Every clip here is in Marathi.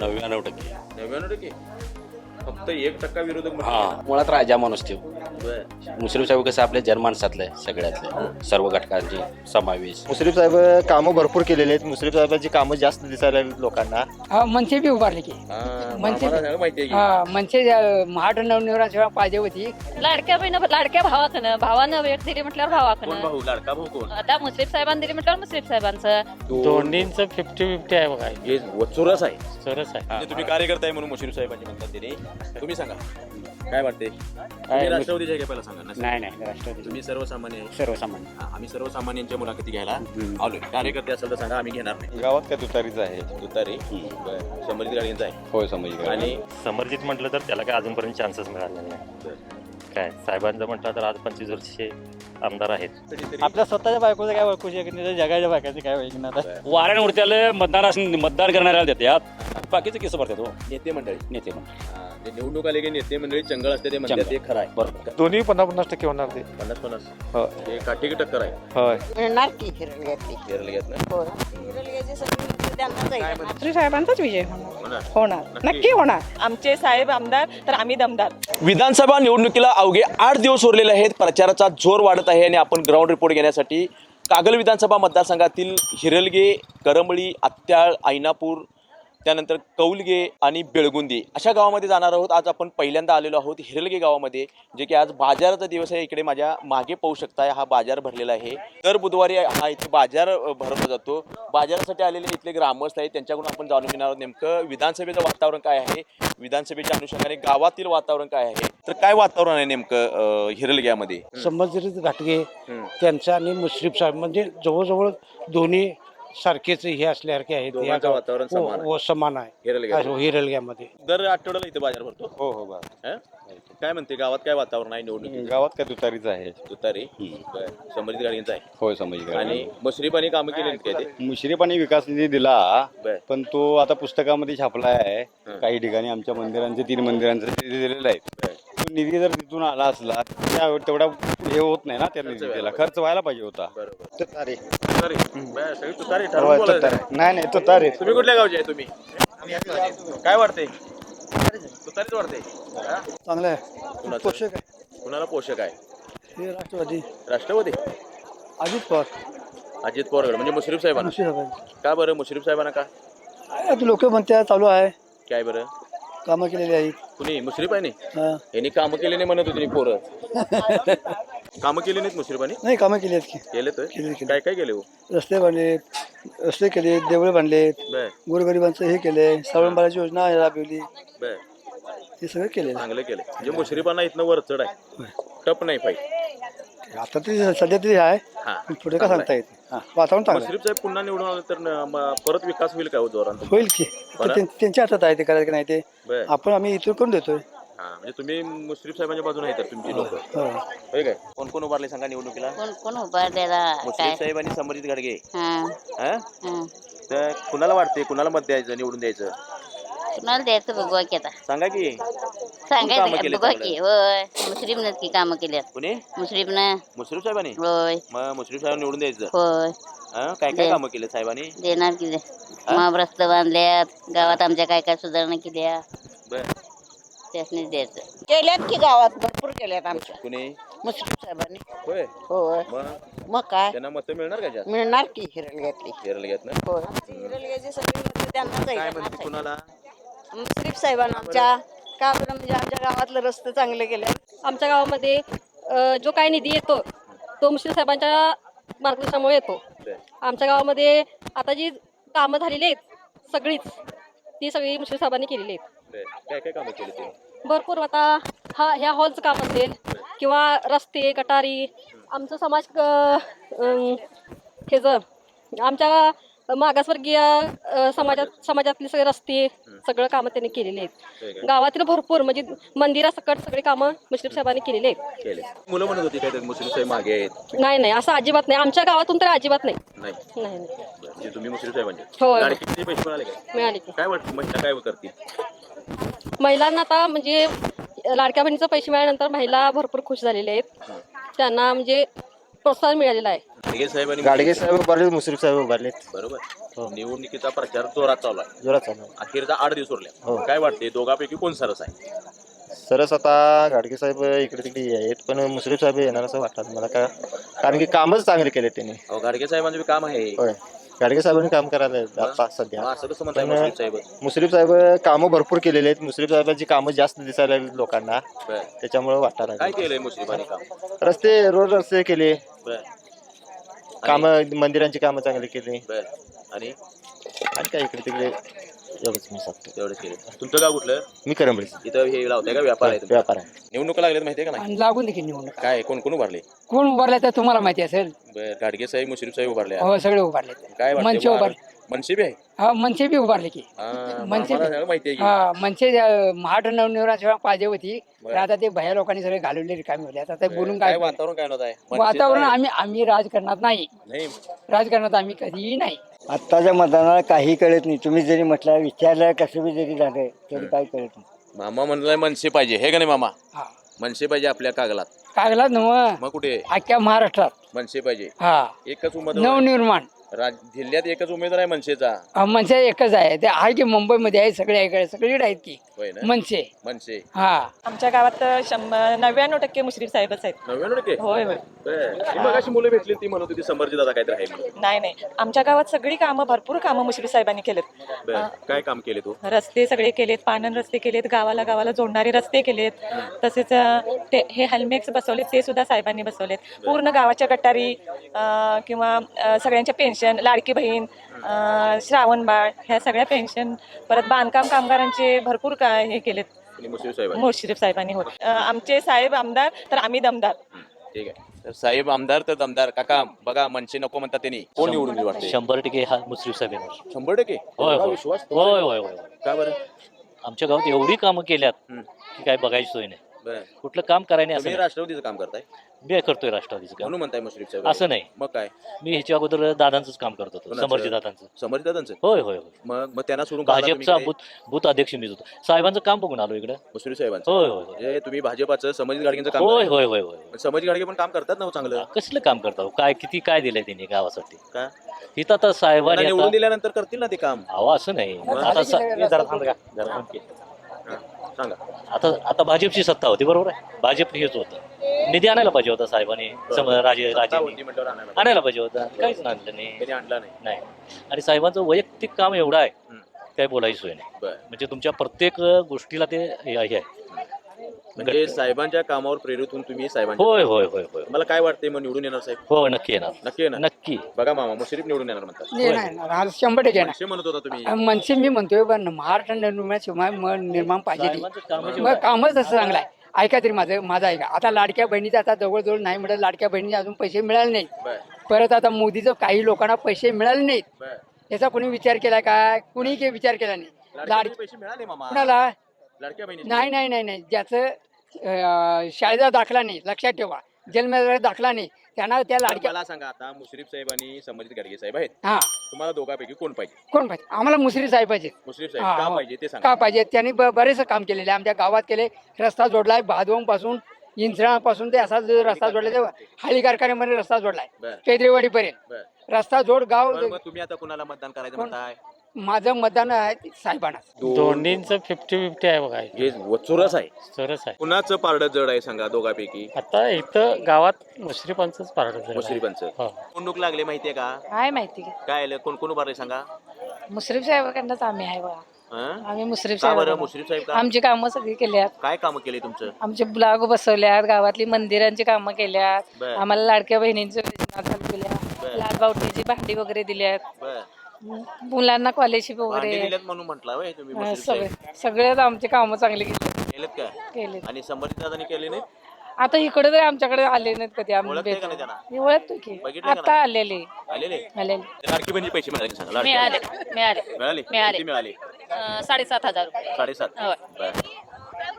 नव्याण्णव टक्के नव्याण्णव टक्के फक्त एक टक्का विरोधक हा. मुळात राजा माणूस तो. बरं. मुस्लिम साहेब कसं आपल्या जनमानसातलं आहे सगळ्यातलं. सर्व घटकांची समावेश. मुश्रीफ साहेब कामं भरपूर केलेले आहेत. मुश्रीफ साहेबांची कामं जास्त दिसायला लागलीत लोकांना. हा मनसे बी उभारले की. हा, म्हणजे- आम्हाला सगळं माहिती आहे की. हा मनसे अं, महाड नवनिर्माण सेवा पाहिजे होती. लाडक्या बहिण लाडक्या भावाकडनं भावानं वेळ दिली म्हटल्यावर कोण भावाकडनं भाऊ? लाडका भाऊ कोण? आता मुस्लिम साहेबांनी दिली म्हटल्यावर मुस्लिम साहेबांचं. दोन्हींचं फिफ्टी फिफ्टी आहे बघा. हे वचुरस आहे. सरस आहे. म्हणजे तुम्ही कार्यकर्ता आहे म्हणून मुश्रीफ साहेबांची म्हणतात त्याने तुम्ही सांगा. काय वाटते तुम्ही राष्ट्रवादीचे आहे का पहिला सांगा नसेल. नाही नाही राष्ट्रवादी तुम्ही सर्वसामान्य आहे. सर्वसामान्य. हा, आम्ही सर्वसामान्यांच्या मुलाखती घ्यायला आलोय. कार्यकर्ते असेल तर सांगा आम्ही घेणार नाही. गावात काय तुतारीच आहे? तुतारी? बरं. संबंधित गाडींचा आहे. होय समज आणि समर्जित म्हटलं तर त्याला काय अजूनपर्यंत चान्सेस मिळालेले नाही. काय? साहेबांचं म्हटलं तर आज पंचवीस वर्षे आमदार आहेत. आपल्या स्वतःच्या बायकोचं काय ओळखू शकत नाही तर जगाच्या बायकाचं काय ओळखणार वाऱ्यांवरत्याला मतदार मतदान करणाऱ्याला देतात. बाकीचं केस भरतात हो. नेते मंडळी. नेते म्हणून हा, जे निवडणूक आले की नेते मंडळी चंगळ असते ते म्हणतात. ते खरं आहे. बरोबर. दोन्ही पन्नास पन्नास टक्के होणार ते. पन्नास पन्नास हो. हे काठी की टक्कर आहे? होय. मिळणार की हिरलग्यातली केरळ घेत ना हिरलग्याची सगळी त्यांनाच आहे. श्री साहेबांचाच विजय होणार. होणार. होणार. नक्की. नक्की होणार. आमचे साहेब आमदार तर आम्ही दमदार. विधानसभा निवडणुकीला अवघे आठ दिवस उरलेले आहेत. प्रचाराचा जोर वाढत आहे आणि आपण ग्राउंड रिपोर्ट घेण्यासाठी कागल विधानसभा मतदारसंघातील हिरलगे करंबळी आत्याळ आयनापूर त्यानंतर कौलगे आणि बेळगुंदी अशा गावामध्ये जाणार आहोत. आज आपण पहिल्यांदा आलेलो आहोत हिरलगे गावामध्ये जे की आज बाजाराचा दिवस आहे. इकडे माझ्या मागे पाहू शकताय हा बाजार भरलेला आहे. दर बुधवारी हा इथे बाजार भरवला जातो. बाजारासाठी आलेले इथले ग्रामस्थ आहेत. त्यांच्याकडून आपण जाणून घेणार आहोत नेमकं विधानसभेचं वातावरण काय आहे विधानसभेच्या अनुषंगाने गावातील वातावरण काय आहे. तर काय वातावरण आहे नेमकं हिरलग्यामध्ये? संबंधित घाटगे. त्यांचा आणि मुश्रीफ साहेब म्हणजे जवळजवळ दोन्ही सारखेच हे असल्यासारखे आहेत. दोघांचं या गावात. वातावरण हो, समान आहे. हो, समान आहे. हिरलग्या हो, हिरलग्यामध्ये दर आठवड्याला इथे बाजार भरतो. हो हो बा. हं? काय म्हणते गावात काय वातावरण आहे निवडणूक गावात काय तुतारीच आहे. तुतारी. संबंधित गाडींचा आहे? होय समज आणि मशरीफानी कामं केली काय ते मुश्रीफाने विकास निधी दिला बर. पण तो आता पुस्तकामध्ये छापला आहे. हं. काही ठिकाणी आमच्या मंदिरांचे तीन मंदिरांचे निधी दिलेला आहे तो निधी जर तिथून आला असला तर त्या- तेवढा हे होत नाही ना त्या निधीला. खर्च व्हायला पाहिजे होता. बरोबर. तुतारी. बरं, सगळी तुतारी होय, ठरवून बोलायचं. तुतारी. नाही नाही तुतारी. तुम्ही कुठल्या गावचे आहे तुम्ही? काय वाटते तुतारीच वाटते हा? चांगलं आहे. कुणाचं? कुणाला पोषक आहे? हे राष्ट्रवादी. राष्ट्रवादी? अजित पवार. अजित पवारगड म्हणजे मुश्रीफ साहेबांना. का बरं मुश्रीफ साहेबांना का? लोक म्हणतात चालू आहे. काय बरं? कामं केलेली आहेत. कुणी? मुश्रीफ आहे नाही यांनी कामं केली नाही म्हणत होती पोरं. कामं केली नाहीत मुश्रीफानी? नाही कामं केली आहेत की. केले तर केली, केली. काय काय केले हो? रस्ते बांधलेत रस्ते केले देवळे बांधलेत बर. गोरगरिबांचं हे केलंय सावळंबाळाची योजना राबवली. बर. हे सगळं केलेलं चांगलं केलं. म्हणजे मुश्रीफांना इथनं वर चढ आहे. टप नाही पाहिजे. आता तरी सध्या तरी आहे हा. पण पुढे का सांगता येते हा, वातावरण चांगलं आहे. मुश्रीफ साहेब पुन्हा निवडून आलं तर न- म- परत विकास होईल का हो जोरात? होईल की. बरं. तर त्यां- त्यांच्या हातात आहे ते करायचं की नाही ते. बर. आपण आम्ही इथून करून देतोय. हा म्हणजे तुम्ही मुश्रीफ साहेबांच्या बाजूने आहेत तुमची लोक. हो. होय काय? कोण कोण उभारले सांगा निवडणुकीला? कोण कोण उभारलेला? मुश्रीफ साहेब आणि संबंधित घडगे. हा. हा? हा. तर कुणाला वाटते कुणाला मत द्यायचं निवडून द्यायचं? कुणाला द्यायचं बघू की आता. सांगा की. कामं सांगायचं केली बघू की. होय. मुस्लिमनं की कामं केल्यात? कुणी? मुस्लिमनं मुश्रीफ साहेबांनी? होय. मग मुश्रीफ साहेब निवडून द्यायचं. होय. हा? काय काय कामं केले साहेबांनी? देणार की रस्ते बांधल्यात. गावात आमच्या काय काय सुधारणा केल्या? बर त्यासनीच द्यायचं. केल्यात की गावात? भरपूर केल्यात आमच्या. कुणी? मुश्रीफ साहेबांनी. होय? होय. मग? मग काय? त्यांना मत मिळणार का जास्त? मिळणार की केरळ घेत ना होय. सगळी मतं त्यांनाच काय आहे म्हणते कुणाला? मुश्रीफ साहेबांना आमच्या. का बरं? म्हणजे आमच्या गावातले रस्ते चांगले केले. आमच्या गावामध्ये अ, जो काय निधी येतो तो मुश्रीफ साहेबांच्या मार्गदर्शनामुळे येतो. बर. आमच्या गावामध्ये आता जी कामं झालेली आहेत सगळीच ती सगळी मुश्रीफ साहेबांनी केलेली आहेत. बर. काय काय कामं केली तुम्ही? भरपूर आता हा ह्या हॉलचं काम असेल किंवा रस्ते गटारी आमचं समाज हे जर आमच्या मागासवर्गीय समाजात समाजातले सगळे रस्ते सगळं कामं त्यांनी केलेली आहेत? गावातील भरपूर म्हणजे मंदिरासकट सगळी कामं मुश्रीफ साहेबांनी केलेली आहेत. मुलं म्हणत होती काय मुस्लिम साहेब मागे आहेत. नाही नाही असं अजिबात नाही. आमच्या गावातून तर अजिबात नाही. नाही. तुम्ही मुस्लिम साहेबांचे. मिळाले काय वाटतं काय करतील? महिलांना आता म्हणजे लाडक्या बहिणीचे पैसे मिळाल्यानंतर महिला भरपूर खुश झालेल्या आहेत. त्यांना म्हणजे प्रोत्साहन मिळालेलं आहे. गाडगे साहेब आणि गाडगे साहेब उभारले मुश्रीफ साहेब उभारलेत. बरोबर. निवडणुकीचा प्रचार जोरात चालू आहे. जोरात चालू अखेरचा आठ दिवस उरले. हो. काय वाटते दोघांपैकी कोण सरस आहे? सरस आता गाडगे साहेब इकडे तिकडे आहेत पण मुश्रीफ साहेब येणार असं वाटतं मला. का कारण की कामच चांगले केले त्यांनी. अहो, गाडगे साहेबांचं बी काम आहे. होय. गाडगे साहेबांनी काम करायला आता मग सध्या. असं कसं म्हणताय पण- मुश्रीफ साहेब. मुश्रीफ साहेब कामं भरपूर केलेले आहेत. मुश्रीफ साहेबांची कामं जास्त दिसायला लोकांना. बर. त्याच्यामुळे वाटायला काय लागलं. केलंय मुश्रीफांनी काम? रस्ते रोड रस्ते केले. बर. कामं मंदिरांची कामं चांगली केली. बर. आणि? आणि काय इकडे तिकडे. एवढंच मी सांगतो. तेवढंच केले. तुमचं गाव कुठलं? मी करंबळी. इथं हे लावताय का? व्यापार आहे तुमचा? व्यापार आहे. निवडणुका लागल्यात माहितीये का नाही? आणि लागून देखील निवडणूक. काय कोण कोण उभारले? कोण उभारले तर तुम्हाला माहिती असेल. बर गाडगे साहेब मुश्रीफ साहेब उभारले हो सगळे उभारले काय मनसे वाटतं उभारले मनसे बी आहे? हा मनसे बी उभारले की. हा, मनसे आम्हाला सगळं माहिती आहे की. हा मनसे अं, महाड नवनिर्माण सेवा पाहिजे होती. तर. आता ते भया लोकांनी सगळे घालवले रिकामी होते. आता ते बोलून काय काय वातावरण काय नव्हतं आहे? मनसेचं वातावरण आहे. आम्ही आम्ही राजकारणात नाही. नाही. राजकारणात आम्ही कधीही नाही. आत्ताच्या मतदानाला काही कळत नाही. तुम्ही जरी म्हटलं विचारलं कसं बी जरी झालं तरी काही कळत नाही. मामा म्हणलाय मनसे पाहिजे. हे का नाही मामा? हा. मनसे पाहिजे आपल्या कागलात. कागलात नव मग कुठे? अख्ख्या महाराष्ट्रात. मनसे पाहिजे. हा. एकच उमेदवार. नवनिर्माण. राज- जिल्ह्यात एकच उमेदवार आहे मनसेचा. हा, मनसे एकच आहे. ते आहे की मुंबईमध्ये आहे सगळे इकडे सगळीकडे आहेत की. होय ना? मनसे. मनसे. हा. आमच्या गावात शंभर नव्याण्णव टक्के मुश्रीफ साहेबच आहेत. नव्याण्णव टक्के? होय होय. बरं. ती मगाशी मुलं भेटली ती म्हणत होती संभाजी दादा काहीतरी आहे म्हणून. नाही नाही. आमच्या गावात सगळी कामं भरपूर कामं मुश्रीफ साहेबांनी केलेत. बरं. काय काम केले तू रस्ते सगळे केलेत पानन रस्ते केलेत गावाला गावाला जोडणारे रस्ते केलेत. तसेच अं, ते हे हेल्मेट्स बसवलेत ते सुद्धा साहेबांनी बसवलेत. पूर्ण गावाच्या गटारी अं, किंवा अं, सगळ्यांच्या पेन्शन लाडकी बहीण श्रावण बाळ ह्या सगळ्या पेन्शन परत बांधकाम कामगारांचे भरपूर का हे केलेत. मुश्रीफ साहेबांनी? होत आमचे साहेब आमदार तर आम्ही दमदार. ठीक आहे. तर साहेब आमदार तर दमदार. काका बघा मनसे नको म्हणतात त्यांनी. कोण निवडून येईल वाटते शंभर टक्के हा मुश्रीफ साहेब येणार. शंभर टक्के? होय होय. विश्वास होय होय होय का बरं? आमच्या गावात एवढी कामं केल्यात. की काय बघायची सोय नाही. बरं. कुठलं काम करायला नाही असं. राष्ट्रवादीचं काम करताय? मी करतोय राष्ट्रवादीचं काम. म्हणून म्हणताय मुश्रीफ साहेब असं नाही. मग काय? मी ह्याच्या अगोदर दादांचंच काम करत होतो कोणाचं? समर्जी दादांचं. समर्थ दादांचं? होय होय होय. मग मग त्यांना सोडून का आला तुम्ही भाजपचा इकडे? बूथ बूथ अध्यक्ष मीच होतो. साहेबांचं काम बघून आलो इकडं. मुश्रीफ साहेबांचं? होय होय होय. म्हणजे तुम्ही भाजपाचं समजित गाडगेंचं काम होय. होय होय होय. पण समजित गाडगे पण काम करतात ना हो चांगलं? कसलं काम करता काय किती काय दिलंय त्यांनी गावासाठी? का? इथं आता त्यांना साहेबांनी निवडून आता दिल्यानंतर करतील ना ते काम? अहो असं नाही. आता सा- हे जरा थांब का, जरा थांब. की. सांगा. आता आता भाजपची सत्ता होती बरोबर आहे? भाजप हेच होतं. निधी आणायला पाहिजे होता साहेबांनी सम- राजे सत्ता राजे होती म्हटल्यावर आणायला पाहिजे. आणायला पाहिजे होता. काहीच आणलं नाही त्यांनी आणला नाही. नाही. आणि साहेबांचं वैयक्तिक काम एवढं आहे हम्म. काय बोलायची सोय नाही. बरं. म्हणजे तुमच्या प्रत्येक गोष्टीला ते हे आहे. म्हणजे साहेबांच्या कामावर प्रेरित होऊन तुम्ही साहेबांच्या होय होय होय होय. मला काय वाटतंय मग निवडून येणार साहेब? हो नक्की येणार. नक्की येणार? नक्की. बघा मामा मुश्रीफ निवडून येणार म्हणतात. नाही, नाही, नाही, आज शंभर टक्के म्हणत होता तुम्ही. मनसे मी म्हणतोय पण महाराष्ट्र निर्माण शिवाय म- निर्माण पाहिजे कामच मग कामच असं चांगलं आहे. ऐका तरी माझं माझं ऐका. आता लाडक्या बहिणीचं आता जवळजवळ नाही मिळत लाडक्या बहिणीचे अजून पैसे मिळाले नाहीत. बर. परत आता मोदीचं काही लोकांना पैसे मिळाले नाहीत. बर. याचा कोणी विचार केला का? कुणी काही विचार केला नाही. लाडक्या लाड बहिणी पैसे मिळाले मामा. कुणाला? लाडक्या बहिणी नाही नाही नाही नाही. ज्याचं अं, शाळेचा दाखला नाही लक्षात ठेवा. जन्माचा दाखला नाही. त्यांना त्या लाडक्या मला सांगा आता मुश्रीफ साहेब आणि संबंधित गाडगे साहेब आहेत. हा. तुम्हाला दोघांपैकी कोण पाहिजे? कोण पाहिजे? आम्हाला मुसरी साहेब पाहिजे. मुश्रीफ साहेब का हो. पाहिजे ते सांगा. का पाहिजे? त्यांनी ब- बरेच काम केलेले आहे. आमच्या गावात केले. रस्ता जोडलाय भादवमपासून इंचरापासून ते असा जो रस्ता जोडलाय ते हाळी कारखान्यामध्ये रस्ता जोडलाय. बर. केद्रेवाडी पर्यंत बर. रस्ता जोड गाव बरं, मग तुम्ही आता कुणाला मतदान करायचं कोण? म्हणताय? माझं मतदान आहे साहेबांना दोन्हींचं फिफ्टी फिफ्टी आहे बघा. हे वचुरस आहे. सरस आहे. कुणाचं पारडं जड आहे सांगा दोघांपैकी? आता इथं गावात मुश्रीफांचंच पारड मुश्रीफांचं. हो. निवडणूक लागले माहितीये का? काय माहिती? काय आलं? कोण कोण उभारले सांगा? मुश्रीफ साहेबांकडनंच आम्ही आहे बघा. हं? आम्ही मुश्रीफ का बरं? साहेब मुश्रीफ साहेब का? आमची कामं सगळी केल्यात. काय कामं केली तुमचं? आमचे ब्लॉग बसवल्यात गावातली मंदिरांची कामं केल्यात. बर. आम्हाला लाडक्या बहिणींची योजना चालू केल्या बर. लालबावटीची भांडी वगैरे दिल्यात. बर. मुलांना स्कॉलरशिप भांडी वगैरे. दिल्यात म्हणून म्हटलं व्हय तुम्ही अं, मुश्रीफ सगळे साहेब. सगळेच आमची कामं चांगली केली. केलेत केले आणि संबंधित दादानी केले नाही आता इकडे तरी आमच्याकडे आले नाहीत कधी आम्ही ओळखते का भेटलो. नाही त्यांना? मी ओळखतो की. बघितलं का आता नाही? आलेले. आलेले? आलेले. लाडकी बहिणी पैसे मिळाले का सांगा? लाडकी मिळाले. मिळाले. मिळाले? मिळाले. किती मिळाले? अं, साडेसात हजार रुपये. साडेसात. बर.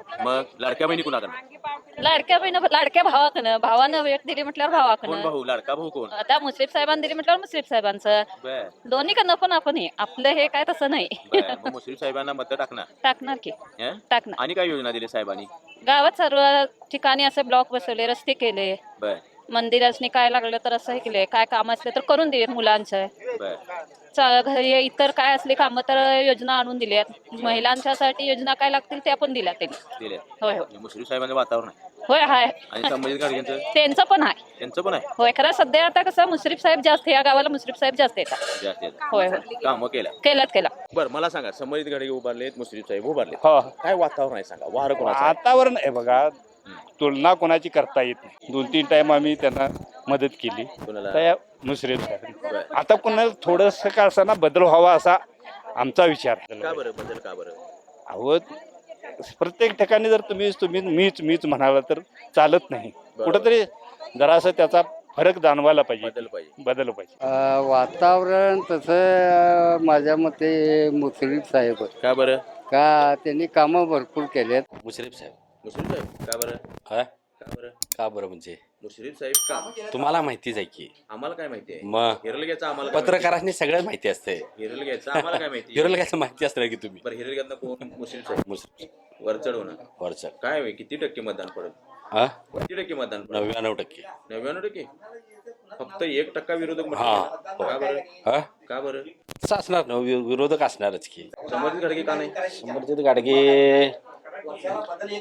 मग लाडक्या बहिणी कुणाकडे लाडक्या बहिण लाडक्या भावाकडनं भावानं भेट दिली म्हटल्यावर कोण भावाकडनं भाऊ? लाडका भाऊ कोण? आता मुस्लिम साहेबांनी दिली म्हटल्यावर मुस्लिम साहेबांचं. बर. दोन्ही कडनं पण आपण हे आपलं हे काय तसं नाही. बर मग मुश्रीफ साहेबांना मत टाकणार? टाकणार की. हं? टाकणार. आणि काय योजना दिली साहेबांनी? गावात सर्व ठिकाणी असे ब्लॉक बसवले रस्ते केले. बर. मंदिरासनी काय लागलं तर असं हे केलंय काय काम असलं तर करून दिले मुलांचं. बर. इतर काय असले कामं तर योजना आणून दिल्यात. महिलांच्यासाठी योजना काय लागतील त्या पण दिल्या त्यांनी. दिले होय होय. मुश्रीफ साहेबांचं वातावरण आहे. होय हाय. आणि त्यांचं पण आहे. त्यांचं पण आहे? होय खरं सध्या आता कसं मुश्रीफ साहेब जास्त या गावाला मुश्रीफ साहेब जास्त येतात. जास्त येतं. होय होय. कामं केलं केलात केला बरं मला सांगा संबंधित गाडगे उभारलेत मुश्रीफ साहेब उभारले हो काय वातावरण आहे सांगा? वारं कोणाचं आहे? वातावरण आहे बघा. तुलना कोणाची करता येत नाही. दोन तीन टाइम आम्ही त्यांना मदत केली. कोणाला? त्या मुश्रीफ साहेब. आता पुन्हा थोडस का असताना बदल व्हावा असा आमचा विचार. का बरं? बदल का बरं? अहो प्रत्येक ठिकाणी जर तुम्ही तुम्ही मीच मीच म्हणाला तर चालत नाही. कुठंतरी जरासं त्याचा फरक जाणवायला पाहिजे. बदल पाहिजे. बदल पाहिजे. वातावरण तसं माझ्या मते मुश्रीफ साहेब. का बरं? का त्यांनी कामं भरपूर केलेत. मुश्रीफ साहेब. मुश्रीफ साहेब? का बरं? हा? का बरं? का बरं म्हणजे? मुश्रीफ साहेब का? तुम्हाला माहितीच आहे की. आम्हाला काय माहिती आहे? मग? हिरलग्याचं आम्हाला काय पत्रकारांनी सगळं माहिती असते. माहिती? हिरलग्याचं आम्हाला काय माहिती? हिरोला काय माहिती असणार की तुम्ही? बरं हिरलग्यातनं कोण? मुश्रीफ साहेब. मुश्रीफ वरचढ होणार. वरचं काय होईल? किती टक्के मतदान पडेल? हा किती टक्के मतदान पडेल? नव्याण्णव टक्के. नव्याण्णव टक्के? फक्त एक टक्का विरोधक म्हटलं हा. का? बरं? हा? का बरं? असं असणार ना वि- विरोधक असणारच की. संबंधित घडगे का नाही? समर्जित गाडगे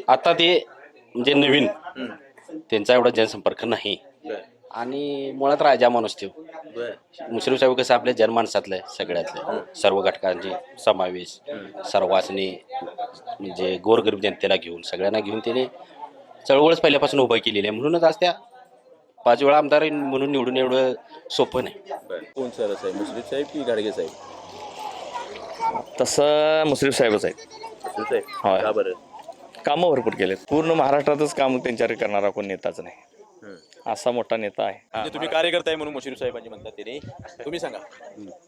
आता ते म्हणजे नवीन. त्यांचा एवढा जनसंपर्क नाही. आणि मुळात राजा माणूस तो. बर. मुश्रीफ साहेब कसं आपल्या जनमानसातलं आहे सगळ्यातलं. सर्व घटकांचे समावेश सर्वांनी म्हणजे गोरगरीब जनतेला घेऊन सगळ्यांना घेऊन त्याने चळवळच पहिल्यापासून उभं केलेली आहे. म्हणूनच आज त्या पाच वेळा आमदार म्हणून निवडून एवढं सोपं नाही. कोण सरस आहे? मुश्रीफ साहेब की गाडगे साहेब? तसं मुश्रीफ साहेबच आहेत मुश्रीफ साहेब. होय. का बरं? कामं भरपूर केलेत. पूर्ण महाराष्ट्रातच काम त्यांच्यावर करणारा कोण नेताच नाही. असा मोठा नेता आहे. म्हणजे तुम्ही कार्यकर्ता आहे म्हणून मुश्रीफ साहेबांची म्हणतात ते तुम्ही सांगा.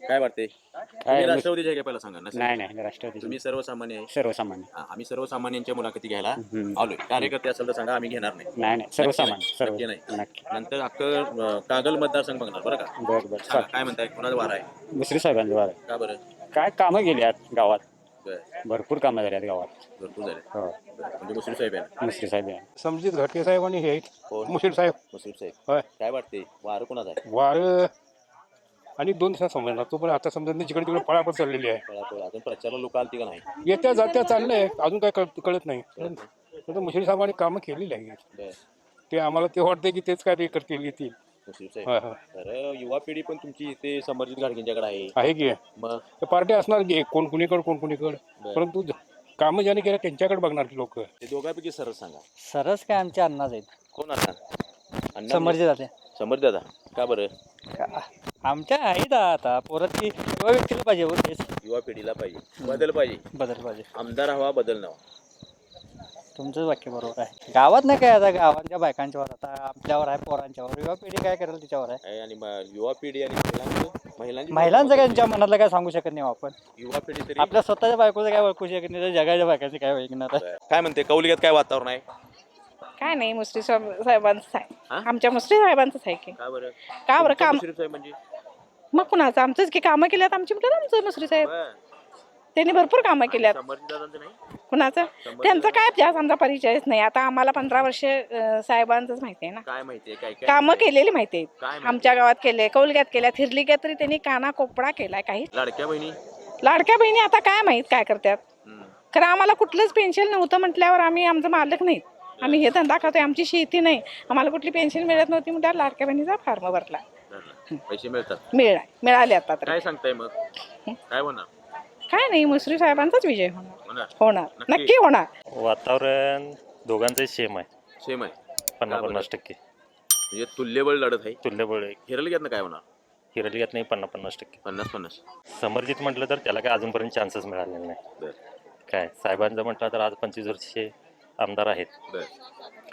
काय वाटते तुम्ही राष्ट्रवादीचे आहे का पहिला सांगा? नसेल. नाही नाही राष्ट्रवादी. तुम्ही सर्वसामान्य आहे. सर्वसामान्य. हा, आम्ही सर्वसामान्यांच्या मुलाखती घ्यायला आलोय. कार्यकर्ते असेल तर सांगा आम्ही घेणार नाही. नाही नाही नाही. नक्की नाही. नक्की. नंतर अख्खं अं, कागल मतदारसंघ बघणार बरं का? बरं बरं. सांगा, काय म्हणताय? कोणाचा वार आहे? मुश्रीफ साहेबांचं का बरं? काय कामं गेली आहेत गावात? बरं. भरपूर कामं झाली आहेत गावात. भरपूर झाले हो. म्हणजे मुश्रीफ साहेब आहे ना मुश्रीफ साहेब आहे. समजित घटके साहेब आणि हे कोण? मुशीर साहेब. मुश्रीफ साहेब. होय. काय वाटते वार कोणाचा आहे? वार आणि दोन दिवसात समजणार तो पण आता समजत नाही जिकडे तिकडे फळाफळ चाललेली आहे. पळापळ. अजून प्रचारला लोक आलती का नाही? येत्या जात्या चाललंय. अजून काय कळत कळत नाही. पण मुशीर साहेबांनी कामं केलेली आहेत. बरं. ते आम्हाला ते वाटते की तेच काय ते करतील येतील. मुश्रीफ साहेब. होय होय. तर युवा पिढी पण तुमची इथे समर्जित गाडगेंच्याकडे आहे. आहे की. मग? ते पार्टी असणार की कोण कुणीकडे कोण कुणीकडे? परंतु ज- कामं ज्याने केलं त्यांच्याकडे बघणार लोक. ते दोघांपैकी सरस सांगा. सरस काय आमचे अन्नाच आहेत. कोण आता अण्णा समर्जित जाते समर्थ दादा का बरं? आमच्या आहेत आता परत युवा व्यक्तीला पाहिजे हो तेच. युवा पिढीला पाहिजे. बदल पाहिजे. बदल पाहिजे. आमदार हवा बदल नवा. तुमचं वाक्य बरोबर आहे. गावात नाही काय आता गावांच्या बायकांच्यावर आता आपल्यावर आहे पोरांच्यावर. युवा पिढी काय करेल तिच्यावर आहे? आहे आणि म- युवा पिढी आणि महिलांचं महिलांची महिलांचं काय त्यांच्या मनातलं काय सांगू शकत नाही हो आपण. युवा पिढी तरी आपल्या स्वतःच्या बायकोचं काय ओळखू शकत नाही तर जगाच्या बायकाचं काय आहे बरं. काय म्हणते कौलियात काय वातावरण आहे? काय नाही मुश्रीफ साहेब- साहेबांचंच आहे. हा? आमच्या मुश्रीफ साहेबांचंच आहे की. का बरं? का बरं? काम मुश्रीफ साहेब म्हणजे मग कुणाचं? आमचंच की कामं केल्यात आमची? म्हटलं आमचं मुश्रीफ साहेब. बरं. त्यांनी भरपूर कामं केल्यात. नाही? कुणाचं? त्यांचं काय जास्त आमचा परिचयच नाही. आता आम्हाला पंधरा वर्ष अं, साहेबांचंच माहिती आहे ना. काय माहितीये काय काय कामं? केलेली माहिती आहेत. माहिती? आमच्या गावात केले कौलग्यात केल्या थिरलिग्यात तरी त्यांनी काना कोपडा केलाय काही. लाडक्या बहिणी? लाडक्या बहिणी आता काय माहीत काय करतात हम्म. खरं आम्हाला कुठलंच पेन्शन नव्हतं म्हटल्यावर आम्ही आमचं मालक नाहीत. आम्ही हे धंदा करतोय आमची शेती नाही. आम्हाला कुठली पेन्शन मिळत नव्हती म्हटल्यावर लाडक्या बहिणीचा फॉर्म भरला. धरलं. पैसे मिळतात. मिळाला मिळाले आता तर. काय सांगताय मग? काय होणार काय नाही मुश्रीफ साहेबांचाच विजय होणार. होणार. नक्की. नक्की होणार. वातावरण दोघांचं सेम आहे. सेम आहे. पन्नास बरं? पन्नास टक्के म्हणजे तुल्यबळ लढत आहे. तुल्यबळ हिरलग्यातनं काय होणार? हिरलियात नाही पन्नास पन्नास टक्के. पन्नास पन्नास समर्जित म्हटलं तर त्याला काय अजूनपर्यंत चान्सेस मिळालेले नाही. बरं. काय? साहेबांचं म्हटलं तर आज पंचवीस वर्षे आमदार आहेत. बरं.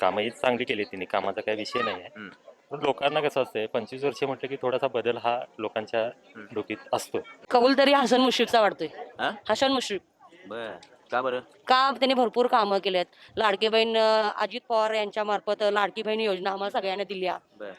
कामंही चांगली केली त्यांनी. कामाचा काही विषय नाही आहे. हम्म. पण लोकांना कसं असतंय पंचवीस वर्षे म्हटलं की थोडासा बदल हा लोकांच्या डोकीत असतो कौल तरी हसन मुश्रीफचा वाटतोय हा? हसन मुश्रीफ. बर. का बरं? का त्यांनी भरपूर कामं केलेत. लाडकी बहीण अं, अजित पवार यांच्या मार्फत लाडकी बहीण योजना आम्हाला सगळ्यांना दिल्या. बर.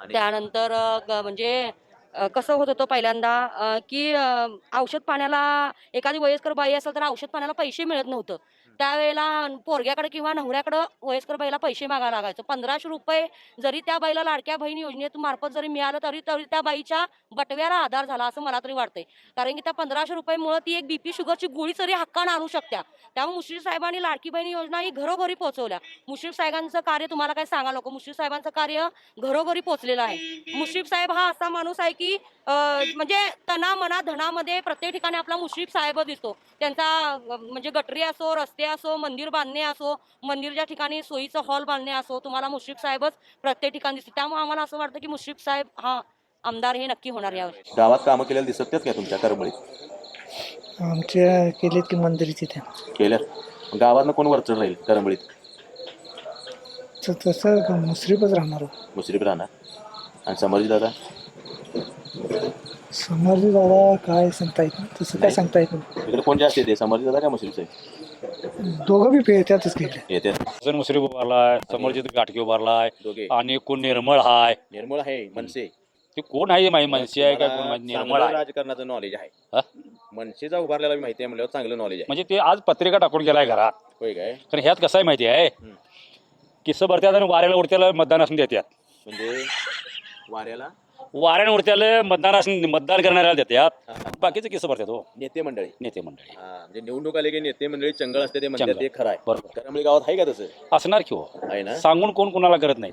आणि? त्यानंतर अं, ग- म्हणजे अ, कसं होत होतं पहिल्यांदा अ, की अ, औषध पाण्याला एखादी वयस्कर बाई असेल तर औषध पाण्याला पैसे मिळत नव्हतं. त्यावेळेला पोरग्याकडे किंवा नवऱ्याकडं वयस्कर बाईला पैसे मागायला लागायचं. पंधराशे रुपये जरी त्या बाईला लाडक्या बहीण योजनेतून मार्फत जरी मिळालं तरी तरी त्या बाईच्या बटव्याला आधार झाला असं मला तरी वाटतंय. कारण की त्या पंधराशे रुपयेमुळं ती एक बीपी शुगरची गोळी तरी हक्कानं आणू शकत्या त्यामुळे मुश्रीफ साहेबांनी लाडकी बहीण योजना ही घरोघरी पोहोचवल्या. मुश्रीफ साहेबांचं कार्य तुम्हाला काय सांगा नको. मुश्रीफ साहेबांचं कार्य घरोघरी पोहोचलेलं आहे. मुश्रीफ साहेब हा असा माणूस आहे की म्हणजे तना मना धनामध्ये प्रत्येक ठिकाणी आपला मुश्रीफ साहेब दिसतो. त्यांचा म्हणजे गटरी असो रस्ते असो मंदिर बांधणे असो मंदिरच्या ठिकाणी सोयीचं हॉल बांधणे असो तुम्हाला मुश्रीफ साहेबच प्रत्येक ठिकाणी दिसतो त्यामुळे आम्हाला असं वाटतं की मुश्रीफ साहेब हा आमदार हे नक्की होणार यावर्षी गावात कामं केलेलं दिसत काय तुमच्या करंबळीत आमच्या केलीत की मंदिर तिथे. केल्यात? गावातनं कोण वरचढ राहील करंबळीत तसं मुश्रीफच राहणार. मुश्रीफ राहणार. आणि समर्जी दादा? समोरची दादा काय सांगता येत नाही तसं काय सांगता येत इकडे कोण जास्त येते? समर्जी दादा का मुश्रीफ साहेब? नाही दोघं बी पे त्यातच येते उभारलाय समोरचे गाठकी उभारलाय दोघे. आणि कोण निर्मळ हाय. निर्मळ आहे मनसे. ते कोण आहे माहिती? मनसे आहे का कोण माहिती? निर्मळ चांगलं आहे. राजकारणाचं नॉलेज आहे. हा? मनसेचा उभारलेला बी माहिती आहे म्हणल्यावर चांगलं नॉलेज आहे. म्हणजे ते आज पत्रिका टाकून गेलाय घरात. होय काय? कारण ह्यात कसं आहे माहिती आहे? हम्म. किस्स भरत्यात आणि वाऱ्याला उडत्याला मतदान असून देतात म्हणजे वाऱ्याला? वाऱ्याने उडत्याला मतदान असून मतदान करणाऱ्याला देतात. बाकीचे किस्स भरतात हो. नेते मंडळी. नेते मंडळी. हा म्हणजे निवडणूक आले की नेते मंडळी चंगळ असते ते म्हणतात चंगळ. ते खरं आहे. बरोबर. करंबळी गावात आहे का तसं? असणार की हो. आहे ना? सांगून कोण कोणाला करत नाही.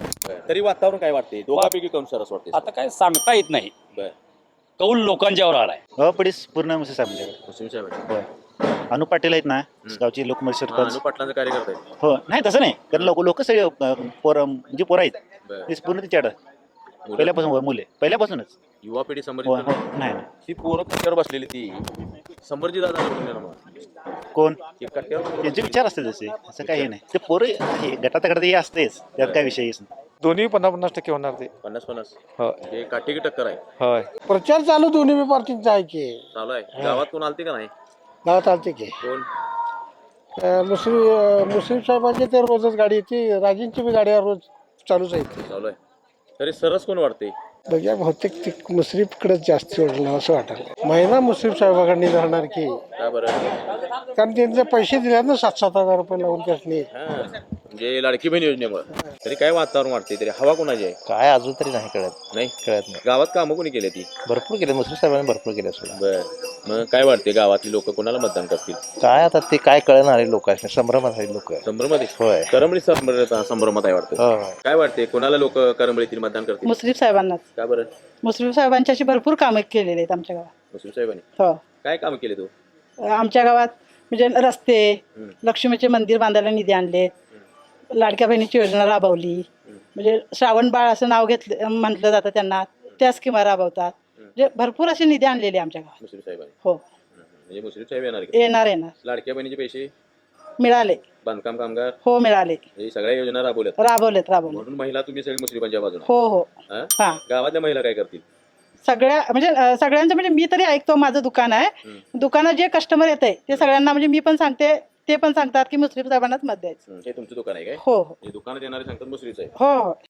तरी वातावरण काय वाटते दोघांपैकी कोण सरस वाटते आता काय सांगता येत नाही. बर. कौल लोकांच्यावर आलाय. हो पडीस पूर्ण मुसे साहेब मुस्लिम साहेब आहे. होय. अनु पाटील आहेत ना गावची लोकमत हा, सरपंच अनु पाटलांचा कार्यकर्ता हो नाही तसं नाही. कारण लोक लोक सगळे अं, पोरं जी पोरं आहेत. बरं. पूर्ण तिच्याकडं. मुलं- पहिल्यापासून होय, मुले. पहिल्यापासूनच. युवा पिढी हो, समर्जित हो, नाही नाही. ती पोरं कट्ट्यावर बसलेली ती. समर्जित दादा कोण? ती कट्ट्यावर त्यांचे विचार असते तसे असं काही नाही. ते पोरं आहे, गटात गटात हे असतेच. त्यात काय विषयच नाही. दोन्ही पन्नास पन्नास टक्के होणार ते. पन्नास पन्नास. हो हे काठी की टक्कर आहे. होय. प्रचार चालू दोन्ही बी पार्टींचा आहे की. चालू आहे. गावात कोण आलते का नाही? गावात आलते की. कोण? मुस्लिम मुस्लिम साहेबांची तर रोजच गाडी येते. राजींची बी गाड्या रोज चालूच आहेत चालू आहे. तरी सरस कोण वाटते बघ्या बहुतेक ते मुस्लिमकडेच जास्त ओढलं असं वाटायला महिना मुस्लिम साहेबाकडे जाणार की. का बरं? कारण त्यांचे पैसे दिले ना सात सात हजार रुपये लावून त्यासनी हा. म्हणजे लाडकी बहीण योजनेमुळे. तरी काय वातावरण वाटते तरी हवा कोणाची आहे? काय अजून तरी नाही कळत. नाही? कळत नाही. गावात कामं कोणी केली ती? भरपूर केले. मुस्लिम साहेबांनी भरपूर केले सुद्धा बर. मग काय वाटते गावातली लोक? कोणाला मतदान करतील? काय आता ते काय कळणारे लोक आहेत? संभ्रमात आहेत. लोक संभ्रमात होय. संभ्र- संभ्रमात आहे वाटतं. हो काय वाटते कोणाला लोक करंबळीतील मतदान करतील? मुस्लिम साहेबांनाच. का बरं? मुस्लिम साहेबांच्याशी भरपूर कामं केलेली आहेत आमच्या गावात. मुस्लिम साहेबांनी? हो. काय काम केले तू? आमच्या गावात म्हणजे रस्ते. लक्ष्मीचे मंदिर बांधायला निधी आणले लाडक्या बहिणीची योजना राबवली. म्हणजे श्रावण बाळ असं नाव घेतलं म्हटलं जातं त्यांना त्या स्कीमा राबवतात. म्हणजे भरपूर असे निधी आणलेले आमच्या गावात. साहेबांनी. हो. म्हणजे साहेब येणार की? येणार येणार. लाडक्या बहिणीचे पैसे? मिळाले. बांधकाम कामगार? हो मिळाले. हे सगळ्या योजना राबवल्यात. राबवलेत राबवले म्हणून महिला तुम्ही सगळी मुस्लिमांच्या बाजूला हो हो. हा? हा. गावातल्या महिला काय करतील? सगळ्या म्हणजे अं, सगळ्यांचं म्हणजे मी तरी ऐकतो माझं दुकान आहे. दुकानात जे कस्टमर येत आहे ते सगळ्यांना म्हणजे मी पण सांगते ते पण सांगतात की मुस्लिम साहेबांनाच मत द्यायचं. हं, तुमचं दुकान आहे काय? हो हो. हे दुकानात येणारे सांगतात मुस्लिम साहेब. हो हो.